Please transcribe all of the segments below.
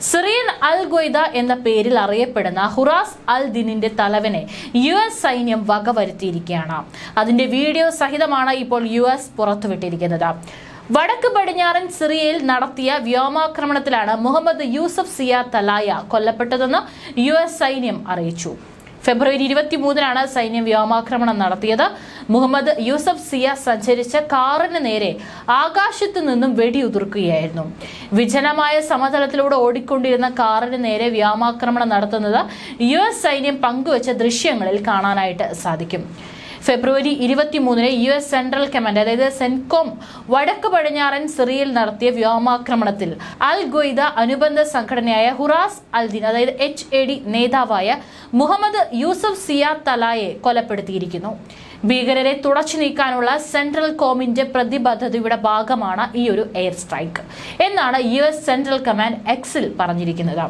Syrian അൽ ഗൊയ്ദ എന്ന പേരിൽ അറിയപ്പെടുന്ന ഹുറാസ് അൽ ദിനിന്റെ തലവനെ യു എസ് സൈന്യം വകവരുത്തിയിരിക്കുകയാണ്. അതിന്റെ വീഡിയോ സഹിതമാണ് ഇപ്പോൾ യു എസ് പുറത്തുവിട്ടിരിക്കുന്നത്. വടക്ക് പടിഞ്ഞാറൻ സിറിയയിൽ നടത്തിയ വ്യോമാക്രമണത്തിലാണ് മുഹമ്മദ് യൂസഫ് സിയ തലായ കൊല്ലപ്പെട്ടതെന്ന് യു സൈന്യം അറിയിച്ചു. ഫെബ്രുവരി ഇരുപത്തി മൂന്നിനാണ് സൈന്യം വ്യോമാക്രമണം നടത്തിയത്. മുഹമ്മദ് യൂസഫ് സിയ സഞ്ചരിച്ച കാറിന് നേരെ ആകാശത്തു നിന്നും വെടിയുതിർക്കുകയായിരുന്നു. വിജനമായ സമതലത്തിലൂടെ ഓടിക്കൊണ്ടിരുന്ന കാറിന് നേരെ വ്യോമാക്രമണം നടത്തുന്നത് യു സൈന്യം പങ്കുവച്ച ദൃശ്യങ്ങളിൽ കാണാനായിട്ട് സാധിക്കും. ഫെബ്രുവരി ഇരുപത്തിമൂന്നിന് യു എസ് സെൻട്രൽ കമാൻഡ് അതായത് സെൻകോം വടക്ക് പടിഞ്ഞാറൻ സിറിയയിൽ നടത്തിയ വ്യോമാക്രമണത്തിൽ അൽ ഗൊയ്ദ അനുബന്ധ സംഘടനയായ ഹുറാസ് അൽദീൻ അതായത് എച്ച് എ ഡി നേതാവായ മുഹമ്മദ് യൂസഫ് സിയാ തലായെ കൊലപ്പെടുത്തിയിരിക്കുന്നു. ഭീകരരെ തുടച്ചു നീക്കാനുള്ള സെൻട്രൽ കോമിന്റെ പ്രതിബദ്ധതയുടെ ഭാഗമാണ് ഈ ഒരു എയർ സ്ട്രൈക്ക്. എന്നാണ് യു എസ് സെൻട്രൽ കമാൻഡ് എക്സിൽ പറഞ്ഞിരിക്കുന്നത്.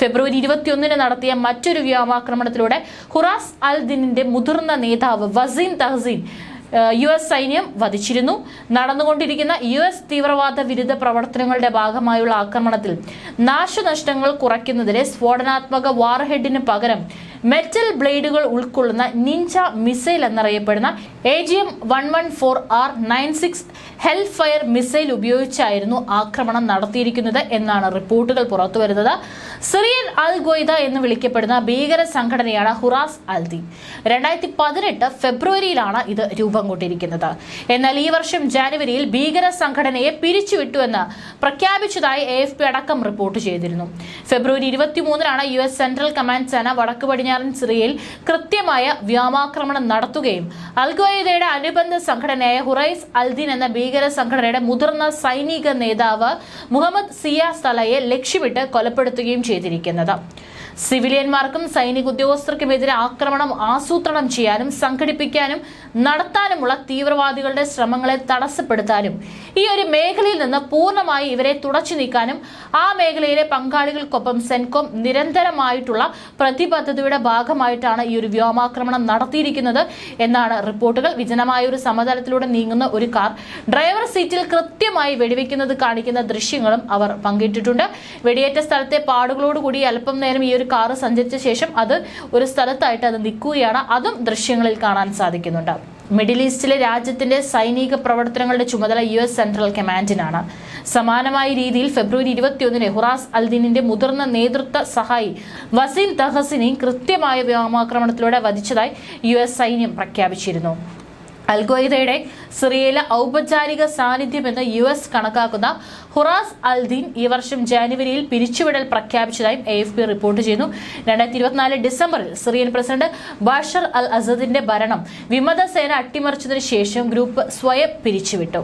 ഫെബ്രുവരി ഇരുപത്തിയൊന്നിന് നടത്തിയ മറ്റൊരു വ്യോമാക്രമണത്തിലൂടെ ഹുറാസ് അൽ ദിനിന്റെ മുതിർന്ന നേതാവ് വസീം തഹസീൻ യു എസ് സൈന്യം വധിച്ചിരുന്നു. നടന്നുകൊണ്ടിരിക്കുന്ന യു എസ് തീവ്രവാദ വിരുദ്ധ പ്രവർത്തനങ്ങളുടെ ഭാഗമായുള്ള ആക്രമണത്തിൽ നാശനഷ്ടങ്ങൾ കുറയ്ക്കുന്നതിന് സ്ഫോടനാത്മക വാർഹെഡിന് പകരം മെറ്റൽ ബ്ലേഡുകൾ ഉൾക്കൊള്ളുന്ന നിഞ്ച മിസൈൽ എന്നറിയപ്പെടുന്ന A G M one one four R nine six hellfire missile ഉപയോഗിച്ചായിരുന്നു ആക്രമണം നടത്തിയിരിക്കുന്നത് എന്നാണ് റിപ്പോർട്ടുകൾ പുറത്തുവരുന്നത്. സിറിയൻ അൽ ഗൊയ്ദ എന്ന് വിളിക്കപ്പെടുന്ന ഭീകര സംഘടനയാണ് ഹുറാസ് അൽദി രണ്ടായിരത്തി പതിനെട്ട് ഫെബ്രുവരിയിലാണ് ഇത് രൂപം കൊണ്ടിരിക്കുന്നത്. എന്നാൽ ഈ വർഷം ജാനുവരിയിൽ ഭീകര സംഘടനയെ പിരിച്ചുവിട്ടുവെന്ന് പ്രഖ്യാപിച്ചതായി എ അടക്കം റിപ്പോർട്ട് ചെയ്തിരുന്നു. ഫെബ്രുവരി ഇരുപത്തിമൂന്നിനാണ് യു എസ് സെൻട്രൽ കമാൻഡ് സേന വടക്ക് പടിഞ്ഞാറൻ സിറിയയിൽ കൃത്യമായ വ്യോമാക്രമണം നടത്തുകയും അൽഗോയിദയുടെ അനുബന്ധ സംഘടനയായ ഹുറൈസ് അൽദീൻ എന്ന ഭീകര സംഘടനയുടെ മുതിർന്ന സൈനിക നേതാവ് മുഹമ്മദ് സിയാസ് തലയെ ലക്ഷ്യമിട്ട് കൊലപ്പെടുത്തുകയും ചെയ്തിരിക്കുന്നത്. സിവിലിയന്മാർക്കും സൈനിക ഉദ്യോഗസ്ഥർക്കുമെതിരെ ആക്രമണം ആസൂത്രണം ചെയ്യാനും സംഘടിപ്പിക്കാനും നടത്താനുമുള്ള തീവ്രവാദികളുടെ ശ്രമങ്ങളെ തടസ്സപ്പെടുത്താനും ഈ ഒരു മേഖലയിൽ നിന്ന് പൂർണമായി ഇവരെ തുടച്ചു നീക്കാനും ആ മേഖലയിലെ പങ്കാളികൾക്കൊപ്പം സെൻകോം നിരന്തരമായിട്ടുള്ള പ്രതിബദ്ധതയുടെ ഭാഗമായിട്ടാണ് ഈ ഒരു വ്യോമാക്രമണം നടത്തിയിരിക്കുന്നത് എന്നാണ് റിപ്പോർട്ടുകൾ. വിജനമായ ഒരു സമതലത്തിലൂടെ നീങ്ങുന്ന ഒരു കാർ ഡ്രൈവർ സീറ്റിൽ കൃത്യമായി വെടിവെക്കുന്നത് കാണിക്കുന്ന ദൃശ്യങ്ങളും അവർ പങ്കിട്ടിട്ടുണ്ട്. വെടിയേറ്റ സ്ഥലത്തെ പാടുകളോടുകൂടി അല്പം നേരം ഈ ഒരു കാർ സഞ്ചരിച്ച ശേഷം അത് ഒരു സ്ഥലത്തായിട്ട് അത് നിൽക്കുകയാണ്. അതും ദൃശ്യങ്ങളിൽ കാണാൻ സാധിക്കുന്നുണ്ട്. മിഡിൽ ഈസ്റ്റിലെ രാജ്യത്തിന്റെ സൈനിക പ്രവർത്തനങ്ങളുടെ ചുമതല യു എസ് സെൻട്രൽ കമാൻഡിനാണ്. സമാനമായ രീതിയിൽ ഫെബ്രുവരി ഇരുപത്തിയൊന്നിന് ഹുറാസ് അൽദീനിന്റെ മുതിർന്ന നേതൃത്വ സഹായി വസീം തഹസിനെയും കൃത്യമായ വ്യോമാക്രമണത്തിലൂടെ വധിച്ചതായി യു സൈന്യം പ്രഖ്യാപിച്ചിരുന്നു. അൽഗോയിദയുടെ സിറിയയിലെ ഔപചാരിക സാന്നിധ്യമെന്ന് യു എസ് കണക്കാക്കുന്ന ഹുറാസ് അൽദീൻ ഈ വർഷം ജാനുവരിയിൽ പിരിച്ചുവിടൽ പ്രഖ്യാപിച്ചതായും എ എഫ് പി റിപ്പോർട്ട് ചെയ്യുന്നു. രണ്ടായിരത്തി ഇരുപത്തിനാല് ഡിസംബറിൽ സിറിയൻ പ്രസിഡന്റ് ബാഷർ അൽ അസദിന്റെ ഭരണം വിമത സേന അട്ടിമറിച്ചതിനു ശേഷം ഗ്രൂപ്പ് സ്വയം പിരിച്ചുവിട്ടു.